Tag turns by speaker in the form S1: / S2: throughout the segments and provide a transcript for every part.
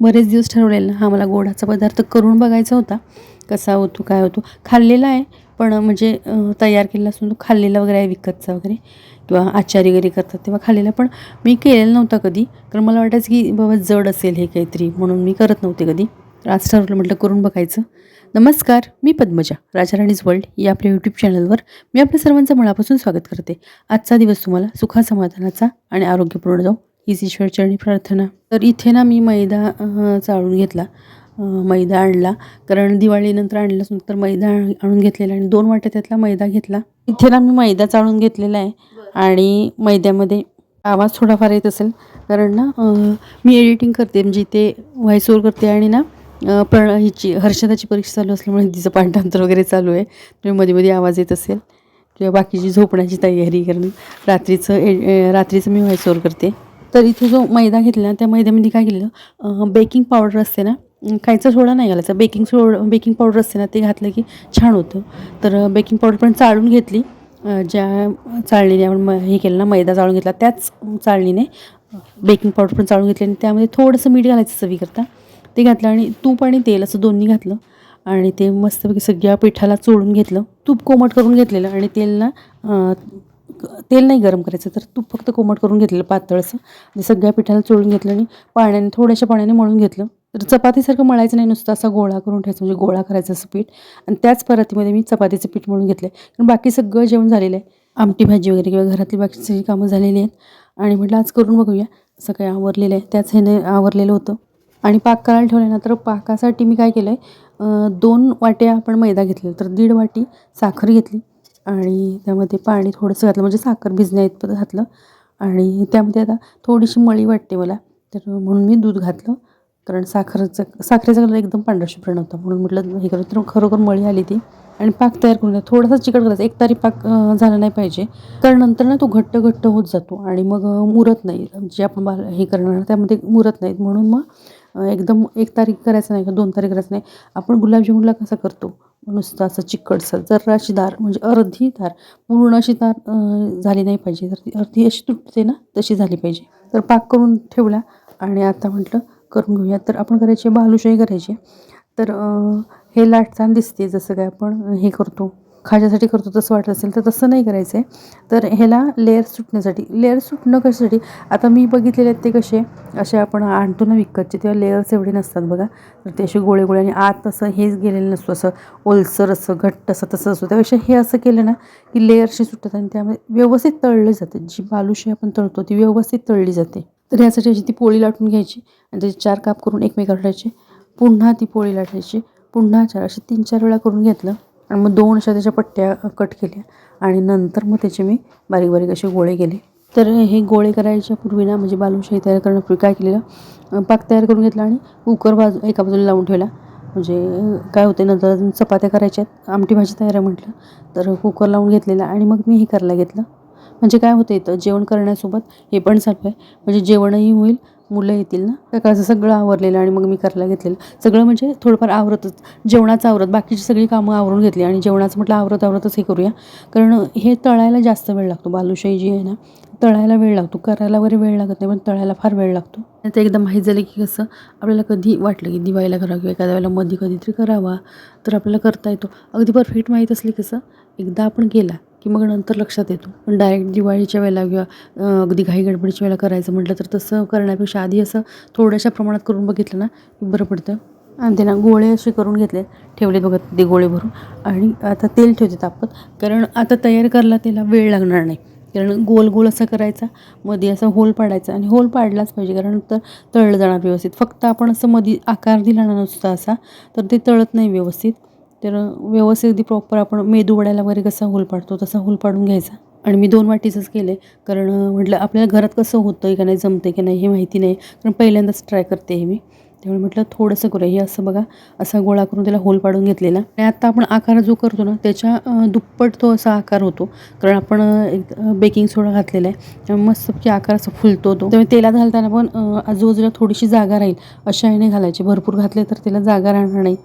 S1: बरेच दिवस ठरवलेलं हा मला गोडाचा पदार्थ करून बघायचा होता. कसा होतो काय होतो. खाल्लेला आहे पण म्हणजे तयार केलेला असून तो खाल्लेला वगैरे आहे विकतचा वगैरे. किंवा आचारी वगैरे करतात तेव्हा खाल्लेला पण मी केलेला नव्हता कधी. कारण मला वाटायचं की बाबा जड असेल हे काहीतरी म्हणून मी करत नव्हते कधी. तर आज ठरवलं म्हटलं करून बघायचं. नमस्कार मी पद्मजा राजाराणीज वर्ल्ड या आपल्या यूट्यूब चॅनलवर मी आपल्या सर्वांचं मनापासून स्वागत करते. आजचा दिवस तुम्हाला सुखासमाधानाचा आणि आरोग्यपूर्ण जाऊ. हीच ईश्वरचरणी प्रार्थना. तर इथे ना मी मैदा चाळून घेतला. मैदा आणला. कारण दिवाळीनंतर आणला तर मैदा आणून घेतलेला आणि दोन वाट्या त्यातला मैदा घेतला. इथे ना मी मैदा चाळून घेतलेला आहे. आणि मैद्यामध्ये आवाज थोडाफार येत असेल. कारण ना मी एडिटिंग करते. म्हणजे इथे व्हॉइस ओवर करते आणि ना प्रण हिची हर्षदाची परीक्षा चालू असल्यामुळे तिचं पाठांतर वगैरे चालू आहे. त्यामुळे मध्ये मध्ये आवाज येत असेल. किंवा बाकीची झोपण्याची तयारी करणं. रात्रीचं ए रात्रीचं मी व्हॉइस ओवर करते. तर इथे जो मैदा घेतला त्या मैद्यामध्ये काय केलेलं बेकिंग पावडर असते ना काहीचा सोडा नाही घालायचा. बेकिंग सोड बेकिंग पावडर असते ना ते घातलं की छान होतं. तर बेकिंग पावडर पण चाळून घेतली. ज्या चाळणीने आपण म हे केलं ना मैदा चाळून घेतला त्याच चाळणीने बेकिंग पावडर पण चाळून घेतली. आणि त्यामध्ये थोडंसं मीठ घालायचं चवीकरता. ते घातलं आणि तूप आणि तेल असं दोन्ही घातलं. आणि ते मस्तपैकी सगळ्या पिठाला चोळून घेतलं. तूप कोमट करून घेतलेलं. आणि तेलला तेल नाही गरम करायचं तर तूप फक्त कोमट करून घेतलेलं पातळचं म्हणजे सगळ्या पिठाला चोळून घेतलं आणि पाण्याने थोड्याशा पाण्याने मळून घेतलं. तर चपातीसारखं मळायचं नाही नुसतं असा गोळा करून ठेवायचं म्हणजे गोळा करायचं असं पीठ. आणि त्याच परातीमध्ये मी चपातीचं पीठ मळून घेतलं आहे कारण बाकी सगळं जेवण झालेलं आहे. आमटी भाजी वगैरे किंवा घरातली बाकीची कामं झालेली आहेत. आणि म्हटलं आज करून बघूया. असं काही आवरलेलं आहे. त्याच ह्याने आवरलेलं होतं. आणि पाक करायला ठेवलं ना तर पाकासाठी मी काय केलं आहे दोन वाट्या आपण मैदा घेतलेला. तर दीड वाटी साखर घेतली. आणि त्यामध्ये पाणी थोडंसं घातलं म्हणजे साखर भिजण्या इतपत घातलं. आणि त्यामध्ये आता थोडीशी मळी वाटते मला तर म्हणून मी दूध घातलं. कारण साखरेचं साखरेचा कलर एकदम पांढरा शुभ्र नव्हता म्हणून म्हटलं हे करत तर खरोखर मळी आली ती. आणि पाक तयार करून थोडासा चिकट करायचा एक तारी पाक झाला नाही पाहिजे. कारण नंतर ना तो घट्ट घट्ट होत जातो आणि मग मुरत नाही. जे आपण बाल हे करणार त्यामध्ये मुरत नाहीत. म्हणून मग एकदम एक तारीख करायचं नाही का दोन तारीख करायचं नाही. आपण गुलाबजामुनला कसं करतो? नुसतं असं चिकटसर जराशी दार म्हणजे अर्धी दार पूर्ण अशी दार झाली नाही पाहिजे तर ती अर्धी अशी तुटते ना तशी झाली पाहिजे. तर पाक करून ठेवला आणि आता म्हटलं करून घेऊया. तर आपण करायची बालुशाही करायची. तर हे लाटताना दिसते जसं काय आपण हे करतो. खाज्यासाठी करतो तसं वाटत असेल तर तसं नाही करायचं आहे तर ह्याला लेअर सुटण्यासाठी लेअर सुटणं कशासाठी? आता मी बघितलेले आहेत ते कसे? असे आपण आणतो ना विकतचे तेव्हा लेअर्स एवढे नसतात बघा. तर ते असे गोळे गोळे आणि आत असं हेच गेलेलं नसतो असं ओलसर असं घट्ट असं तसं असतो. त्यापेक्षा हे असं केलं ना की लेअरशी सुटतात आणि त्यामध्ये व्यवस्थित तळलं जाते. जी बालुशी आपण तळतो ती व्यवस्थित तळली जाते. तर यासाठी अशी ती पोळी लाटून घ्यायची आणि त्याचे चार काप करून एकमेकावर ठेवायचे पुन्हा ती पोळी लाटायची. पुन्हा चार असे तीन चार वेळा करून घेतलं. आणि मग दोन अशा त्याच्या पट्ट्या कट केल्या आणि नंतर मग त्याचे मी बारीक बारीक असे गोळे केले. तर हे गोळे करायच्या पूर्वी ना म्हणजे बालुशाही तयार करण्यापूर्वी काय केलेलं? पाक तयार करून घेतला आणि कुकर बाजू एका बाजूला लावून ठेवला. म्हणजे काय होते नंतर अजून चपात्या करायच्या आहेत. आमटी भाजी तयार आहे म्हटलं. तर कुकर लावून घेतलेला आणि मग मी हे करायला घेतलं. म्हणजे काय होतं इथं जेवण करण्यासोबत हे पण चालू आहे. म्हणजे जेवणही होईल मुलं येतील ना? सकाळचं सगळं आवरलेलं आणि मग मी करायला घेतलेलं. सगळं म्हणजे थोडंफार आवरतच जेवणाचं आवरत. बाकीची सगळी कामं आवरून घेतली आणि जेवणाचं म्हटलं आवरत आवरतच हे करूया. कारण हे तळायला जास्त वेळ लागतो. बालुशाही जी आहे ना तळायला वेळ लागतो. करायला वगैरे वेळ लागत नाही पण तळायला फार वेळ लागतो. आणि ते एकदा माहीत झालं की कसं आपल्याला कधी वाटलं की दिवाळीला करावं किंवा एखाद्या वेळेला मध्ये कधीतरी करावा तर आपल्याला करता येतो. अगदी परफेक्ट माहीत असली कसं एकदा आपण केला की मग नंतर लक्षात येतो. पण डायरेक्ट दिवाळीच्या वेळेला किंवा अगदी घाई गडबडीच्या वेळेला करायचं म्हटलं तर तसं करण्यापेक्षा आधी असं थोड्याशा प्रमाणात करून बघितलं ना की बरं पडतं. आणि ते ना गोळे असे करून घेतले ठेवले बघत ते गोळे भरून. आणि आता तेल ठेवते तापत कारण आता तयार करायला त्याला वेळ लागणार नाही. कारण गोल गोल असा करायचा मध्ये असा होल पाडायचा. आणि होल पाडलाच पाहिजे कारण तर तळलं जाणार व्यवस्थित. फक्त आपण असं मध्ये आकार दिला ना नुसता असा तर ते तळत नाही व्यवस्थित. तर व्यवस्थित अगदी प्रॉपर आपण मेदू वड्याला वगैरे कसा होल पाडतो तसा होल पाडून घ्यायचा. आणि मी दोन वाटीचंच केलं आहे कारण म्हटलं आपल्याला घरात कसं होतं आहे का नाही जमतं आहे की नाही हे माहिती नाही. कारण पहिल्यांदाच ट्राय करते हे मी. त्यामुळे म्हटलं थोडंसं करूया. हे असं बघा असा गोळा करून त्याला होल पाडून घेतलेला. आणि आत्ता आपण आकार जो करतो ना त्याच्या दुप्पट तो असा आकार होतो. कारण आपण एक बेकिंग सोडा घातलेला आहे. त्यामुळे मस्तपैकी आकार असा फुलतो तो. त्यामुळे तेलात घालताना पण आजूबाजूला थोडीशी जागा राहील. अशा ह्याने घालायची. भरपूर घातले तर त्याला जागा राहणार नाही.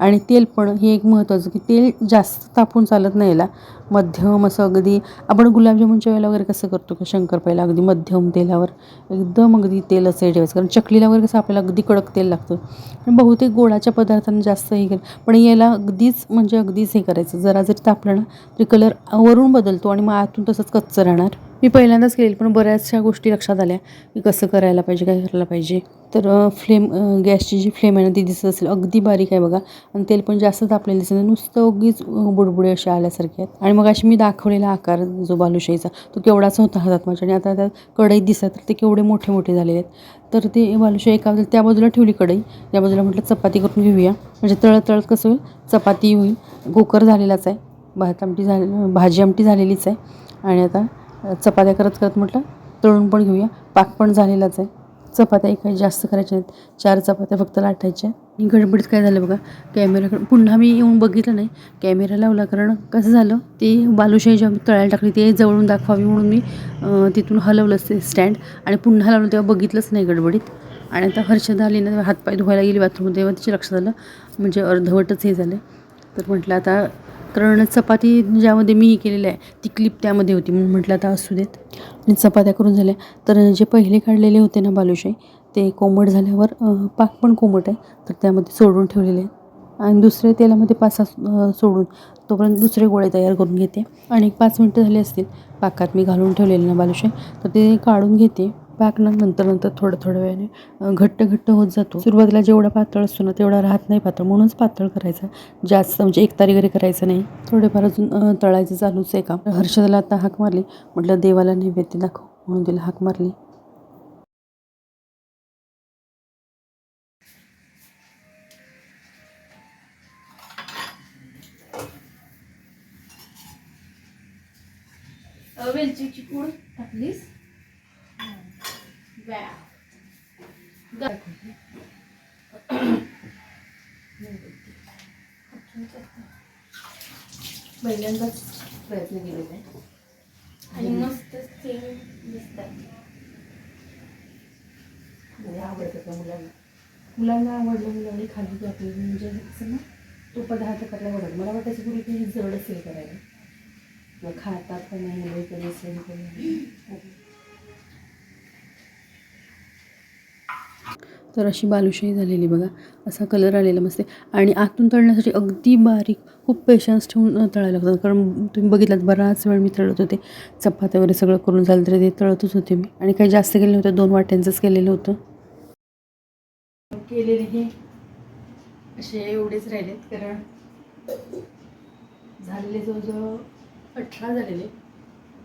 S1: आणि तेल पण हे एक महत्त्वाचं की तेल जास्त तापून चालत नाही याला. मध्यम असं अगदी आपण गुलाबजामुनच्या वेळेला वगैरे कसं करतो का शंकरपाईला? अगदी मध्यम तेलावर. एकदम अगदी तेल असं ठेवायचं. कारण चकलीला वगैरे कसं आपल्याला अगदी कडक तेल तेल लागतं. पण बहुतेक गोडाच्या पदार्थांना जास्त हे केलं. पण याला अगदीच म्हणजे अगदीच हे करायचं. जरा जरी तापलं ना तरी कलर वरून बदलतो आणि मग आतून तसंच कच्चं राहणार. मी पहिल्यांदाच केलेली पण बऱ्याचशा गोष्टी लक्षात आल्या की कसं करायला पाहिजे काय करायला पाहिजे. तर फ्लेम गॅसची जी फ्लेम आहे ना ती दिसत असेल अगदी बारीक आहे बघा. आणि तेल पण जास्त तापलेलं दिसत नाही. नुसतं उगीच बुडबुडे असे आल्यासारखे आहेत. आणि मग अशी मी दाखवलेला आकार जो बालुशाहीचा तो केवढाच होता हातात माझ्या. आणि आता त्यात कढईत दिसत तर ते केवढे मोठे मोठे झालेले आहेत. तर ते बालुशाही एका बाजूला त्या बाजूला ठेवली कढई. या बाजूला म्हटलं चपाती करून घेऊया. म्हणजे तळत तळत कसं होईल? चपाती होईल. कुकर झालेलाच आहे. भात आमटी झाले भाजी आमटी झालेलीच आहे. आणि आता चपात्या करत करत म्हटलं तळून पण घेऊया पाक पण झालेलाच आहे. चपात्या काही जास्त करायच्या आहेत चार चपात्या फक्त लाटायच्या. आणि गडबडीत काय झालं बघा कॅमेराकडे पुन्हा मी येऊन बघितलं नाही. कॅमेरा लावला कारण कसं झालं ते बालुशाही जेव्हा मी तळायला टाकली ते जवळून दाखवावी म्हणून मी तिथून हलवलं ते स्टँड आणि पुन्हा लावलं तेव्हा बघितलंच नाही गडबडीत. आणि आता हर्षदा आली ना हातपाय धुवायला गेली बाथरूम तेव्हा तिच्या लक्षात आलं म्हणजे अर्धवटच हे झालं तर म्हटलं आता कारण चपाती ज्यामध्ये मी हे केलेलं आहे ती क्लिप त्यामध्ये होती. म्हणून म्हटलं आता असू देत. आणि चपात्या करून झाल्या. तर जे पहिले काढलेले होते ना बालुशाही ते कोमट झाल्यावर पाक पण कोमट आहे. तर त्यामध्ये सोडून ठेवलेले आहे आणि दुसरे तेलामध्ये पाच सोडून तोपर्यंत दुसरे गोळे तयार करून घेते. आणि एक पाच मिनटं झाले असतील पाकात मी घालून ठेवलेले ना बालुशाही. तर ते काढून घेते. पाक ना नंतर नंतर थोडं थोड्या वेळाने घट्ट घट्ट होत जातो. सुरुवातीला जेवढा पातळ असतो ना तेवढा राहत नाही पातळ. म्हणूनच पातळ करायचा. जास्त म्हणजे एक तारी वगैरे करायचं नाही. थोडेफार अजून तळायचं चालूच आहे का हर्षदाला आता हाक मारली. म्हटलं देवाला नैवेद्य दाखव. म्हणून तिला हाक मारली. वेलचीची पूड टाकलीस. पहिल्यांदाच प्रयत्न आहे.
S2: आणि मस्त सेम दिसतात.
S1: म्हणजे आवडतं का मुलांना. मुलांना आवडलं मुलांनी खाली की आपल्याला म्हणजे ना तो पदार्थ करायला आवडत. मला वाटायचं पूर्वी की जड असेल करायला. खातात का नाही मुलं इकडे असेल तर अशी बालुशाही झालेली बघा. असा कलर आलेला मस्त आणि आतून तळण्यासाठी अगदी बारीक खूप पेशन्स ठेवून तळायला लागतात कारण तुम्ही बघितलात बराच वेळ मी तळत होते. चपात्या वगैरे सगळं करून झालं तरी ते तळतच होते मी. आणि काही जास्त केलं नव्हतं. दोन वाट्यांचंच केलेलं होतं. केलेले हे असे एवढेच राहिलेत. कारण झालेले जवळजवळ अठरा झालेले.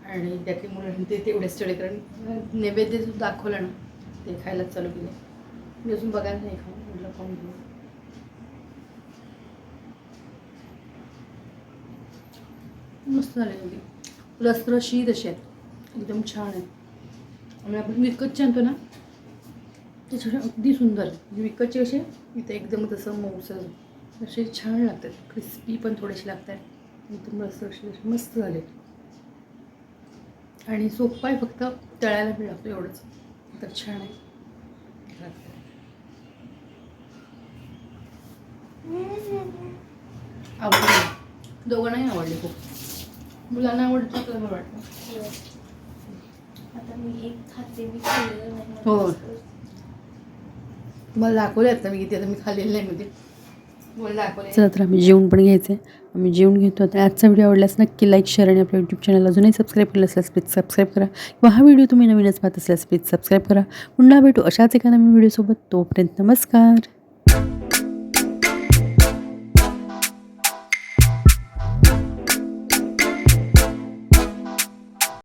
S1: आणि त्यातली मुलं ते तेवढेच चढे कारण नैवेद्य जो दाखवला ना ते खायलाच चालू केलं. मी अजून बघायला नाही खाऊ म्हटलं खाऊन घेऊ. मस्त झाले होते रसरशी तसे आहेत एकदम छान आहेत आणि आपण विकतचे आणतो ना. त्याच्याकडे अगदी सुंदर म्हणजे विकतचे कसे इथं एकदम तसं मऊसर. असे छान लागतात. क्रिस्पी पण थोडेसे लागतात. एकदम रसरशी असे मस्त झाले. आणि सोपं आहे फक्त तळायला वेळ लागतो एवढंच. तर छान आहे. आवडले. दोघांनाही आवडले खूप. मुलांना आवडतं बरं वाटतं
S2: आता मी एक खाते मी
S1: हो.
S2: मला
S1: तुम्हाला दाखवले आता मी किती आता मी खाल्लेलं नाही मध्ये मला दाखवले. चला तर आम्ही जेवण पण घ्यायचं आहे आम्ही जेवण घेतो आता. आजचा व्हिडिओ आवडल्यास नक्की लाईक शेअर आणि आपल्या यूट्यूब चॅनल अजूनही सबस्क्राईब केलं असल्यास प्लीज सबस्क्राईब करा. किंवा हा व्हिडिओ तुम्ही नवीनच पाहत असल्यास प्लीज सबस्क्राईब करा. पुन्हा भेटू अशाच एका नवीन व्हिडिओसोबत तोपर्यंत नमस्कार.